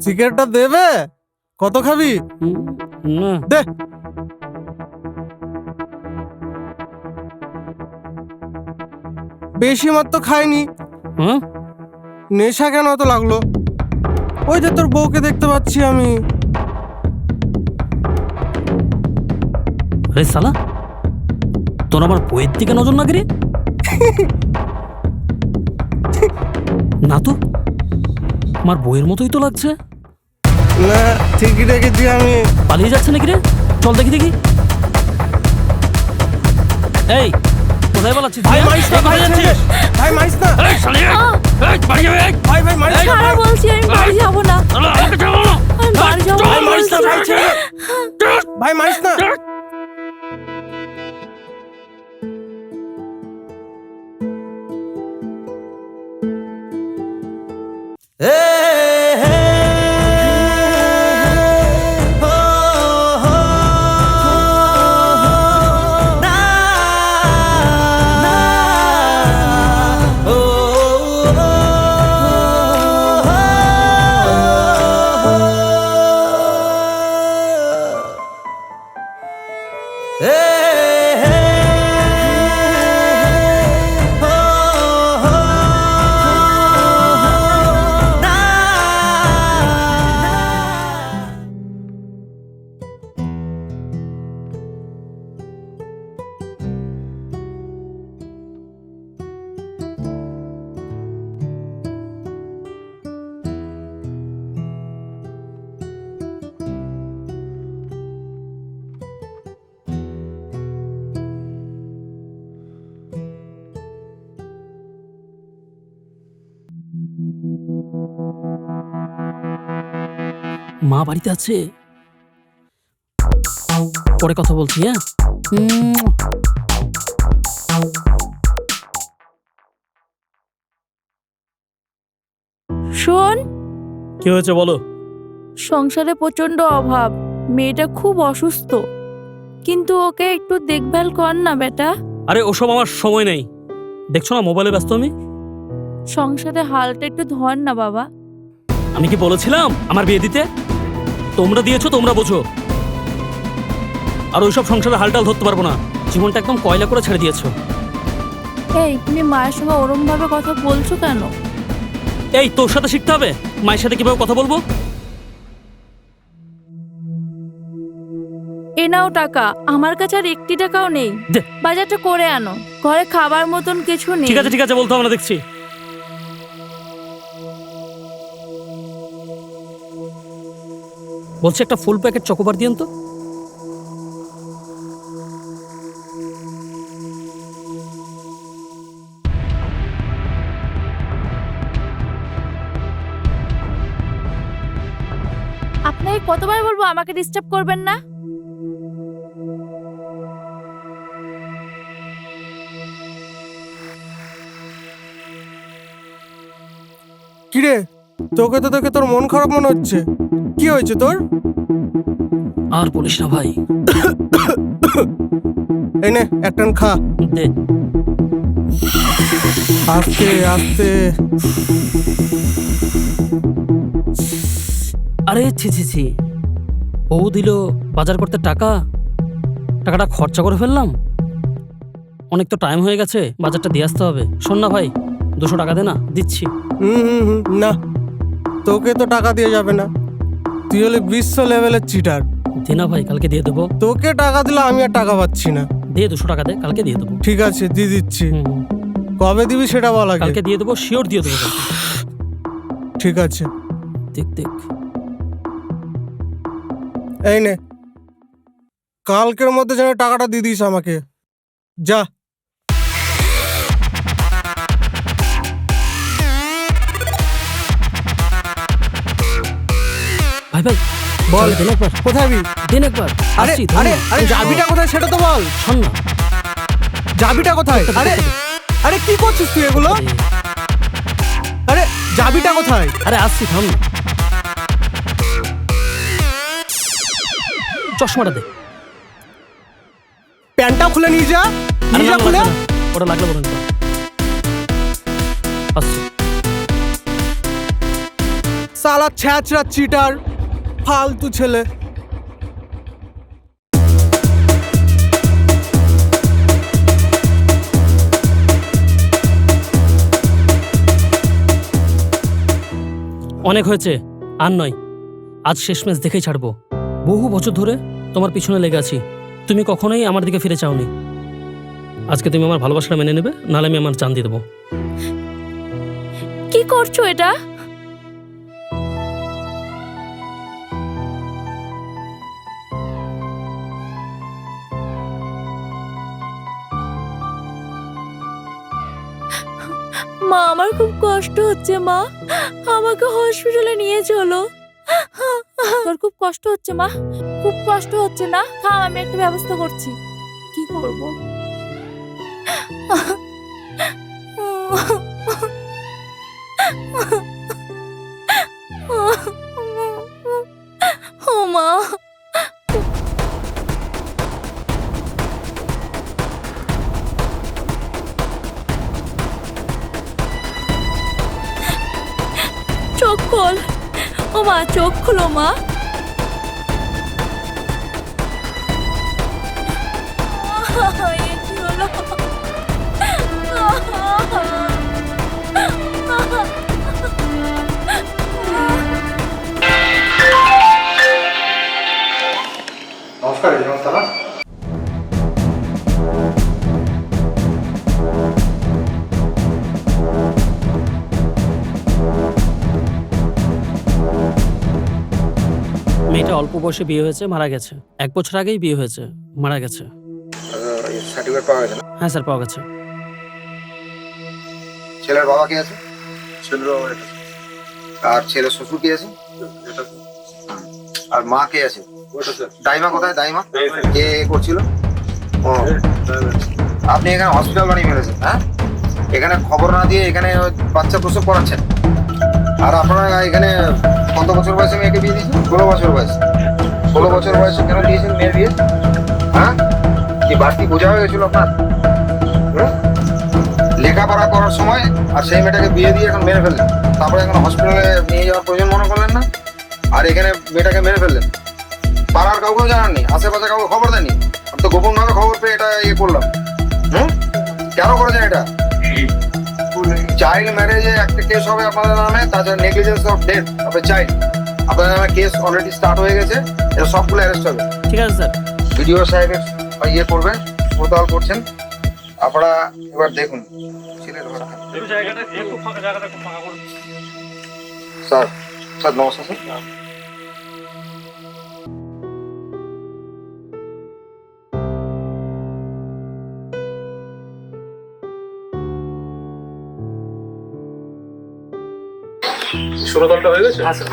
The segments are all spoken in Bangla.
সিগারেটটা দেবে? কত খাবি? হুম, না। দে। বেশি মাত্র খাইনি। হ্যাঁ? নেশা কেন এত লাগল? ওই যে তোর বউকে দেখতে পাচ্ছি আমি। আরে সালা তোর আমার বইয়ের দিকে নজর না রে না তো? আমার বইয়ের মতোই তো লাগছে। না ঠিকই রেখেছি আমি। পালিয়ে যাচ্ছে নাকি রে? চল দেখি দেখি। এই কোথায় পালাচ্ছিস ভাই? মারিস না ভাই যাচ্ছিস? ভাই মারিস না। এই, শালি, এই, বাড়ি যাবে, ভাই ভাই মারিস না ছাড়া বলছি আমি বাড়ি যাব না। আমাকে ছাড়ো। না। আমি বাড়ি যাব ভাই মারিস না ভাই ছেড়ে ভাই মারিস না। মা বাড়িতে আছে? পরে কথা বলছি হ্যাঁ? শোন। কি হয়েছে বলো? সংসারে প্রচণ্ড অভাব। মেয়েটা খুব অসুস্থ। কিন্তু ওকে একটু দেখভাল কর না বেটা। আরে ওসব আমার সময় নেই। দেখছ না মোবাইলে ব্যস্ত আমি? সংসারে হালটা একটু ধর না বাবা। আমি কি বলেছিলাম আমার বিয়ে দিতে? তোমরা দিয়েছ তোমরা বোঝো। আর ওইসব সংসারে হালটাল ধরতে পারব না। জীবনটা একদম কয়লা করে ছেড়ে দিয়েছ। এই তুমি মায়ের সঙ্গে ওরম ভাবে কথা বলছো কেন? এই তোর সাথে শিখতে হবে? মায়ের সাথে কীভাবে কথা বলব? এ নাও টাকা আমার কাছে আর একটি টাকাও নেই। বাজারটা করে আনো ঘরে খাবার মতন কিছু নেই। ঠিক আছে ঠিক আছে বলতে হবে না দেখছি। বলছি একটা ফুল প্যাকেট চকোবার দিয়েন তো। আপনাকে কতবার বলব আমাকে ডিস্টার্ব করবেন না? কিরে? তোকে তো তোকে তোর মন খারাপ মনে হচ্ছে। কি হয়েছে তোর? আর বলিস না ভাই। এই নে একটান খা। দে। আস্তে আস্তে। আরে ছি ছি ছি। বউ দিল বাজার করতে টাকা। টাকাটা খরচা করে ফেললাম। অনেক তো টাইম হয়ে গেছে বাজারটা দিয়ে আসতে হবে। শোন না ভাই দুশো টাকা দে না দিচ্ছি। হুম হুম হুম না। তোকে তো টাকা দিয়ে যাবে না। তুই হলে বিশ্ব লেভেলের চিটার দে না ভাই কালকে দিয়ে দেবো। তোকে টাকা দিলে আমি আর টাকা পাচ্ছি না। দিয়ে দুশো টাকা দে কালকে দিয়ে দেবো। ঠিক আছে দিয়ে দিচ্ছি। হুম। কবে দিবি সেটা বল আগে। কালকে দিয়ে দেবো শিওর দিয়ে দেবো। কালকে। ঠিক আছে। দেখ দেখ। এই নে। কালকের মধ্যে যেন টাকাটা দিয়ে দিস আমাকে। যা। ভাই ভাই বল। দেন একবার। কোথায় বি দেন একবার। আরে আরে আরে চাবিটা কোথায় সেটা তো বল। শোন না। চাবিটা কোথায়? আরে আরে কি করছিস তুই এগুলো? আরে। চাবিটা কোথায়? আরে আসছি থাম চশমাটা দে। প্যান্টটা খুলে নিয়ে যা। নিয়ে যা খুলে। ওটা লাগলে বলুন আসছি। সালা ছ্যাচরা চিটার। ফালতু ছেলে। অনেক হয়েছে আর নয়। আজ শেষ ম্যাচ দেখেই ছাড়বো। বহু বছর ধরে তোমার পিছনে লেগে আছি। তুমি কখনোই আমার দিকে ফিরে চাওনি। আজকে তুমি আমার ভালোবাসাটা মেনে নেবে নাহলে আমি আমার চান দিয়ে দেবো। কি করছ এটা? আমার খুব কষ্ট হচ্ছে, মা। আমাকে হসপিটালে নিয়ে চলো। তোর খুব কষ্ট হচ্ছে, মা। খুব কষ্ট হচ্ছে, না? থাম, আমি একটা ব্যবস্থা করছি। কি করব? চোখ খুলো মা এ কি হলো নমস্কার রিজওয়ান অল্প বয়সে বিয়ে হয়েছে মারা গেছে। এক বছর আগেই বিয়ে হয়েছে মারা গেছে। সার্টিফিকেট পাওয়া গেছে হ্যাঁ স্যার পাওয়া গেছে। ছেলের বাবা কে আছে? ছেলের বাবা আর ছেলের শ্বশুর কে আছে? আর মা কে আছে? দাইমা কোথায়? দাইমা? কে করছিল? ও। আপনি এখানে হসপিটাল বানিয়ে মেরেছেন হ্যাঁ? এখানে খবর না দিয়ে এখানে বাচ্চা প্রসব করাচ্ছেন। আর আপনারা এখানে কত বছর বয়সে মেয়েকে বিয়ে দিয়েছেন? ষোলো বছর বয়স। ষোলো বছর বয়সে কেন দিয়েছেন মেয়ের বিয়ে? হ্যাঁ? কি বাড়তি বোঝা হয়ে গেছিল আপনার? লেখাপড়া করার সময় আর সেই মেয়েটাকে বিয়ে দিয়ে এখন মেরে ফেললেন। তারপরে এখন হসপিটালে নিয়ে যাওয়ার প্রয়োজন মনে করলেন না? আর এখানে মেয়েটাকে মেরে ফেললেন। পাড়ার কাউকেও জানাননি আশেপাশে কাউকে খবর দেননি। আমি তো গোপন ভাবে খবর পেয়ে এটা ইয়ে করলাম। হুম? কেন করেছেন এটা? চাইল্ড ম্যারেজে একটা কেস হবে আপনাদের নামে তাছাড়া negligence of death of a child আপনাদের নামে কেস অলরেডি স্টার্ট হয়ে গেছে এটা সবগুলো অ্যারেস্ট হবে। ঠিক আছে স্যার। ভিডিও সাহেবের ইয়ে করবেন প্রতাল করছেন। আপনারা এবার দেখুন। স্যার স্যার নমস্কার স্যার। ষোলোদলটা হয়ে গেছে? ঠিক আছে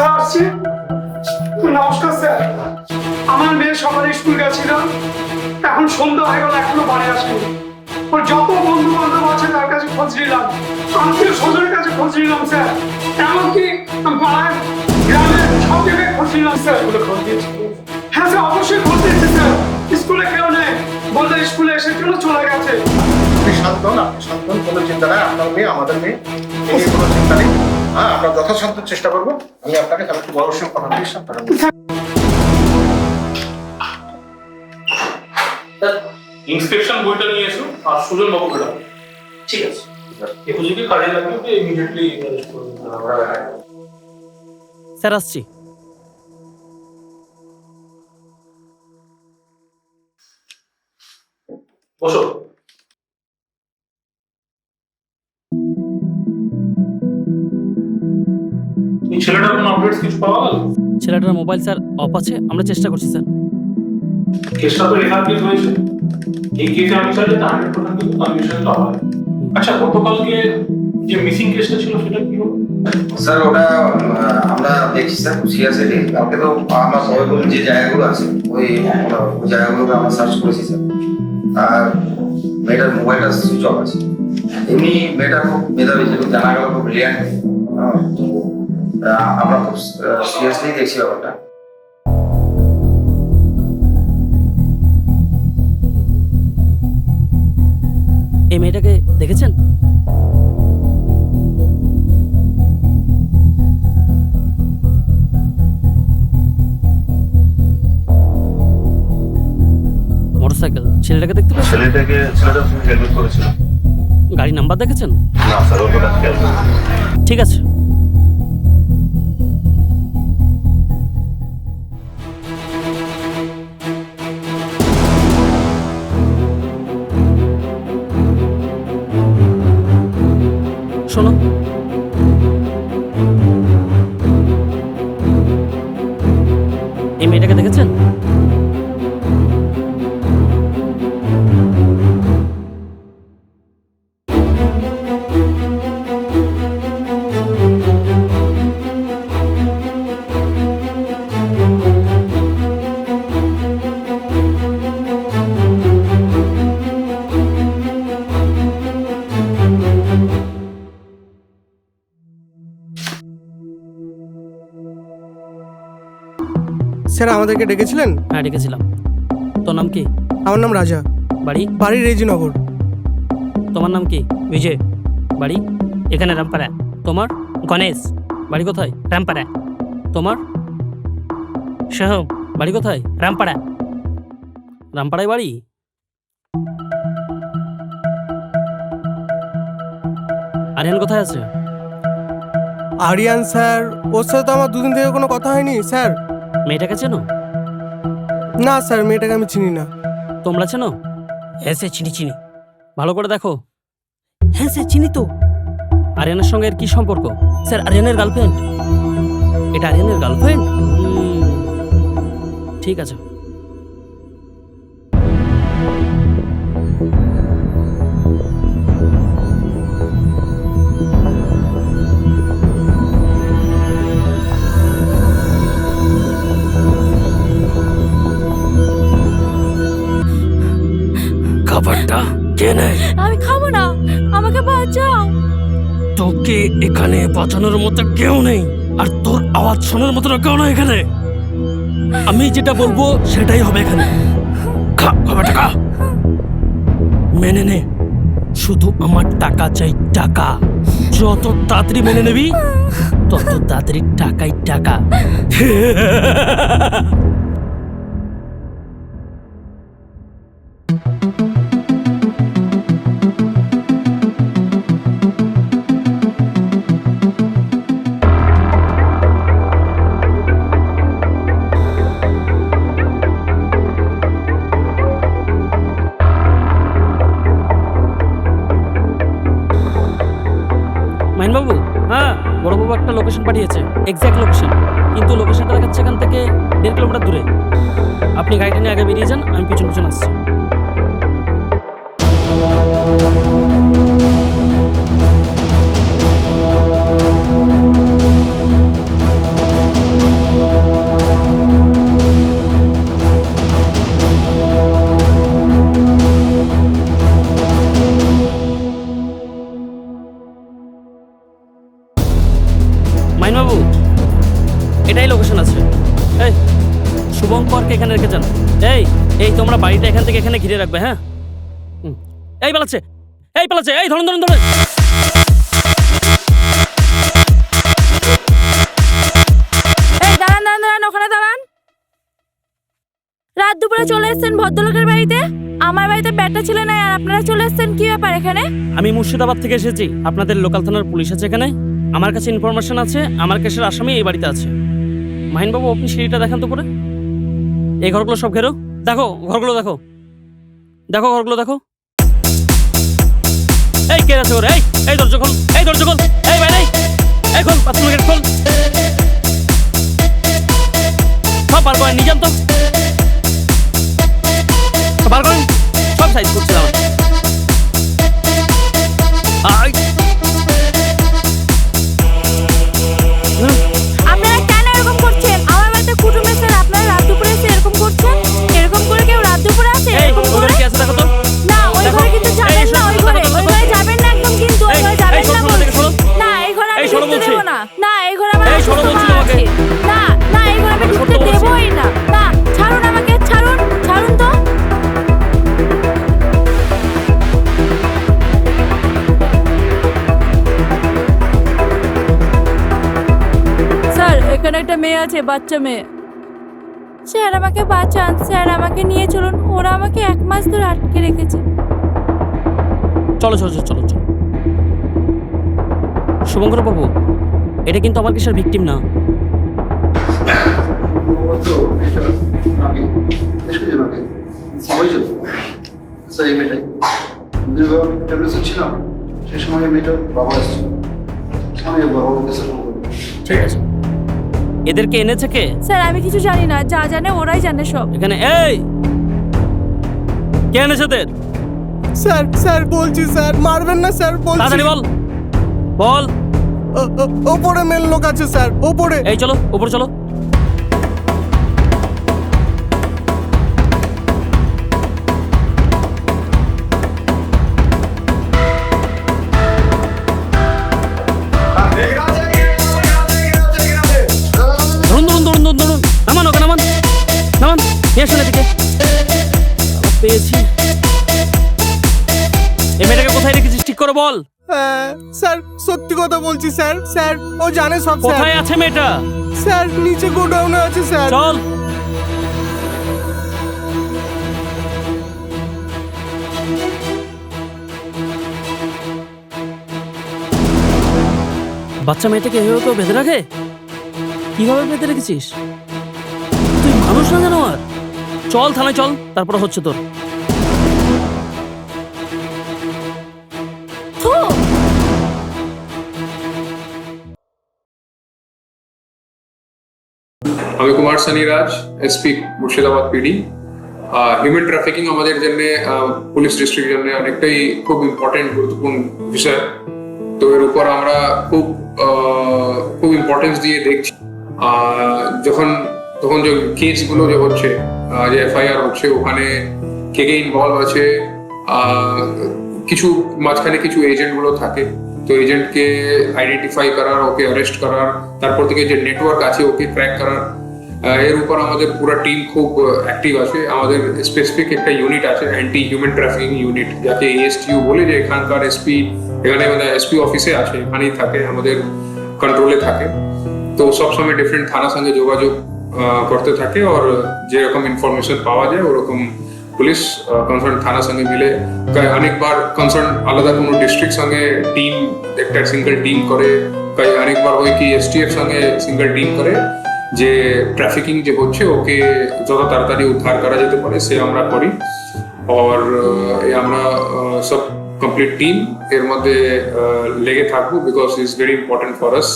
স্যার আসছি। নমস্কার স্যার। আমার মেয়ে সকালে স্কুল গেছিল। এখন সন্ধ্যা হয়ে গেল এখনও বাড়ি আসেনি। ওর যত বন্ধু বান্ধব আছে তার কাছে খোঁজ নিলাম। আত্মীয় স্বজনের কাছে খোঁজ নিলাম স্যার। এমনকি পাড়ায় গ্রামের সব জায়গায় খোঁজ নিলাম স্যার। খোঁজ দিয়েছি? হ্যাঁ স্যার অবশ্যই খোঁজ দিয়েছি স্যার। স্কুলে কেউ নেই। বললে স্কুলে এসে কেন চলে গেছে? আপনি শান্ত আপনি শান্ত কোনো চিন্তা নাই। আপনার মেয়ে আমাদের মেয়ে এই কোনো চিন্তা নেই। হ্যাঁ আমরা যথাসাধ্য চেষ্টা করব। আমি আপনাকে তাহলে একটু বড় সঙ্গে কথা আপনারা ইন্সপেকশন বইটা নিয়ে এসো আর সুজন বাবু ঠিক আছে। একটু যদি কাজে লাগবে তো ইমিডিয়েটলি অ্যারেস্ট স্যার আসছি। বসো। ছেলেটার কোনো আপডেটস কিছু পাওয়া গেল? ছেলেটার মোবাইল স্যার অফ আছে আমরা চেষ্টা করছি স্যার। কেসটা তো লেখা কেস হয়েছে। এই কেসে আমি চাইলে হান্ড্রেড পার্সেন্ট কিন্তু কনভিকশনটা হয়। হুম। আচ্ছা গতকালকে যে মিসিং কেসটা ছিল সেটা কি হলো? স্যার ওটা আমরা দেখছি স্যার সিরিয়াসলি কালকে তো আমরা সবাই যে জায়গাগুলো আছে ওই ওই জায়গাগুলোকে আমরা সার্চ করেছি স্যার। আর মেয়েটার মোবাইলটা সুইচ অফ আছে। এমনি মেয়েটা খুব মেধাবী ছিল জানা গেল খুব ব্রিলিয়ান্ট আমরা খুব সিরিয়াসলি দেখছি ব্যাপারটা। এই মেয়েটাকে দেখেছেন? মোটরসাইকেল ছেলেটাকে দেখতে পাচ্ছেন? ছেলেটাকে সঙ্গে হেলমেট গাড়ি নাম্বার দেখেছেন? না স্যার ওটা ঠিক আছে। এই মেয়েটাকে দেখেছেন? স্যার আমাদেরকে ডেকেছিলেন? হ্যাঁ ডেকেছিলাম। তোর নাম কি? আমার নাম রাজা। বাড়ি? বাড়ি রেজিনগর। তোমার নাম কি? বিজয়। বাড়ি? এখানে রামপাড়া তোমার? গণেশ। বাড়ি কোথায়? রামপাড়া তোমার? সোহম বাড়ি কোথায়? রামপাড়া রামপাড়ায় বাড়ি? আরিয়ান কোথায় আছে? আরিয়ান স্যার ওর সাথে তো আমার দুদিন থেকে কোনো কথা হয়নি স্যার। মেয়েটাকে চেনো? না স্যার মেয়েটাকে আমি চিনি না। তোমরা চেনো? হ্যাঁ সে চিনি চিনি। ভালো করে দেখো। হ্যাঁ স্যার চিনি তো। আরিয়ানের সঙ্গে এর কি সম্পর্ক? স্যার আরিয়ানের গার্লফ্রেন্ড এটা আরিয়ানের গার্লফ্রেন্ড ঠিক আছে। নেয়? আমি খাব না। আমাকে বাঁচাও। তোকে এখানে বাঁচানোর মতো কেউ নেই আর তোর আওয়াজ শোনার মতো কেউ না এখানে। আমি যেটা বলব সেটাই হবে এখানে। খা খা মেনে নে শুধু আমার টাকা চাই টাকা। যত তাড়াতাড়ি মেনে নেবি তত তাড়াতাড়ি টাকাই টাকা। মাইনবাবু হ্যাঁ বড়বাবু একটা লোকেশন পাঠিয়েছে এক্স্যাক্ট লোকেশন কিন্তু লোকেশনটা দেখাচ্ছে এখান থেকে দেড় কিলোমিটার দূরে। আপনি গাড়িটা নিয়ে আগে বেরিয়ে যান, আমি পিছন পিছন আসছি। মাইনবাবু এটাই লোকেশন আছে। এই শুভঙ্করকে এখানে রেখে যান। এই এই তোমরা বাড়িটা এখান থেকে এখানে ঘিরে রাখবে হ্যাঁ? এই পালাচ্ছে এই পালাচ্ছে এই ধরুন ধরুন ধরুন। রাত দুপুরে চলে এসেছেন ভদ্রলোকের বাড়িতে? আমার বাড়িতে ব্যাটা ছিল না আর আপনারা চলে এসেছেন কি ব্যাপার এখানে? আমি মুর্শিদাবাদ থেকে এসেছি। আপনাদের লোকাল থানার পুলিশ আছে এখানে? আমার কাছে ইনফরমেশন আছে আমার কেসের আসামি এই বাড়িতে আছে। মাহিনবাবু আপনি সিঁড়িটা দেখান তো করে এই ঘরগুলো সব ঘেরো। দেখো ঘরগুলো দেখো। দেখো ঘরগুলো দেখো। এই কে আছে ঘরে এই এই দরজা খোল এই দরজা খোল। এই বাইরে এই, খোল বাথরুম গেট খোল। সব বার করেন নিজাম তো। বার করেন? সব সাইজ করছিলাম এখানে আছে বাচ্চা মেয়ে। স্যার আমাকে বাঁচান। স্যার আমাকে নিয়ে চলুন। ওরা আমাকে এক মাস ধরে আটকে রেখেছে। চলো চলো চলো চলো চলো। শুভঙ্কর বাবু এটা কিন্তু আমার কিসের ভিকটিম না? ছিলাম সেই সময় মেয়েটার বাবা এসেছিল আমি বাবার কাছে ফোন করি ঠিক আছে। এদেরকে এনেছে কে? স্যার আমি কিছু জানি না যা জানে ওরাই জানে সব। এখানে এই! কে এনেছে ওদের? স্যার স্যার বলছি স্যার মারবেন না স্যার বলছি। তাড়াতাড়ি বল। বল। ও- ও- ওপরে মেল লোক আছে স্যার ওপরে। এই চলো উপরে চলো। বল। হ্যাঁ, স্যার সত্যি কথা বলছি স্যার স্যার ও জানে সব কোথায় আছে মেয়েটা? স্যার নিচে গোডাউনে আছে স্যার। চল। বাচ্চা মেয়েটাকে এভাবে কেউ বেঁধে রাখে? কীভাবে বেঁধে রেখেছিস? তুই মানুষ না জানো আর চল থানায় চল তারপর হচ্ছে তোর। Sunny Raj SP Murshidabad PD human trafficking আমাদের জন্য পুলিশ ডিস্ট্রিক্ট জন্য অনেকটাই খুব ইম্পর্টেন্ট গুরুত্বপূর্ণ বিষয়। তো এর উপর আমরা খুব আহ, খুব ইম্পর্টেন্স দিয়ে দেখছি। যখন তখন যে কেসগুলো যে হচ্ছে যে এফআইআর হচ্ছে ওখানে কে কে ইনভলভ আছে কিছু মাঝখানে কিছু এজেন্টগুলো থাকে। তো এজেন্টকে আইডেন্টিফাই করার ওকে অ্যারেস্ট করার তারপর থেকে যে নেটওয়ার্ক আছে ওকে ক্র্যাক করার এর উপর আমাদের পুরো টিম খুব অ্যাক্টিভ আছে। আমাদের স্পেসিফিক একটা ইউনিট আছে অ্যান্টি হিউম্যান ট্রাফিকিং ইউনিট যাকে এএসটিউ বলে, যে এখানকার এসপি এখানে আমাদের এসপি অফিসে আছে, এখানেই থাকে, আমাদের কন্ট্রোলে থাকে। তো সবসময় ডিফারেন্ট থানার সঙ্গে যোগাযোগ করতে থাকে, আর যেরকম ইনফরমেশন পাওয়া যায়, ওরকম পুলিশ কনসার্ন থানার সঙ্গে মিলে অনেকবার কনসার্ন আলাদা কোনো ডিস্ট্রিক্ট সঙ্গে টিম একটা সিঙ্গেল টিম করে অনেকবার হয় কি এসটিএফ সঙ্গে সিঙ্গেল টিম করে যে ট্রাফিকিং যে হচ্ছে, ওকে যত তাড়াতাড়ি উদ্ধার করা যেতে পারে, সে আমরা করি। আর আমরা সব কমপ্লিট টিম এর মধ্যে লেগে থাকব because is very important for us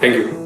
thank you